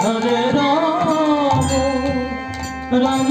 হরে রাম রাম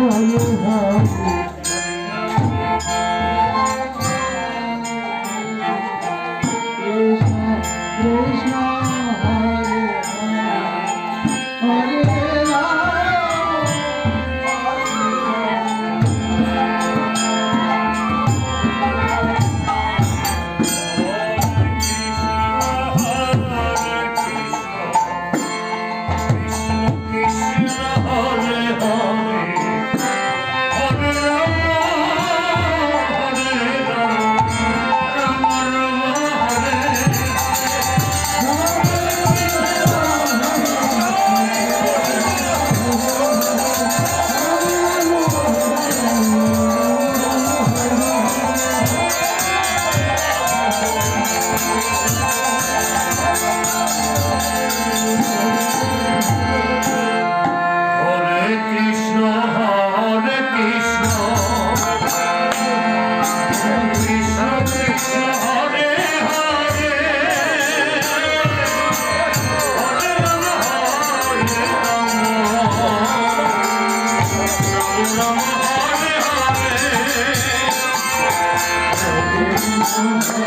ভালো হবে Krishna Krishna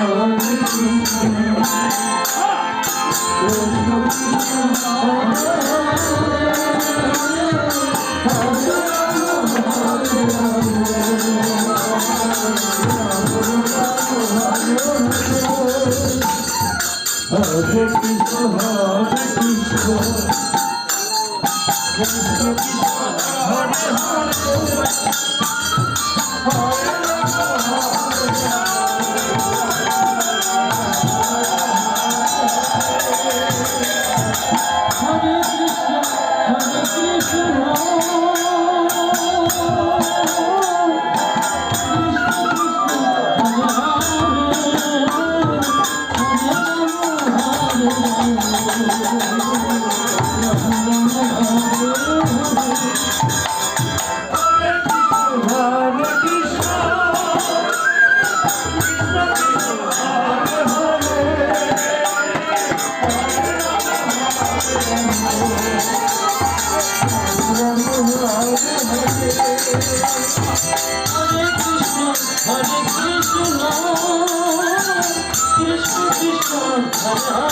Oh, Hare Krishna, Hare আমার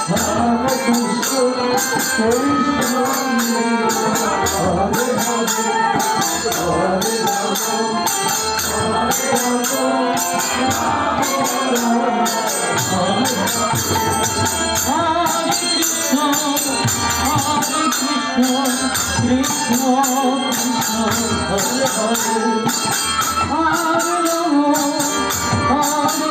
Hare Hare Hare Hare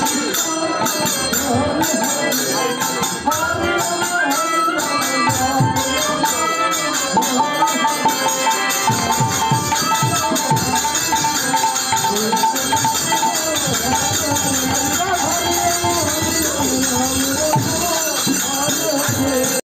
Thank you.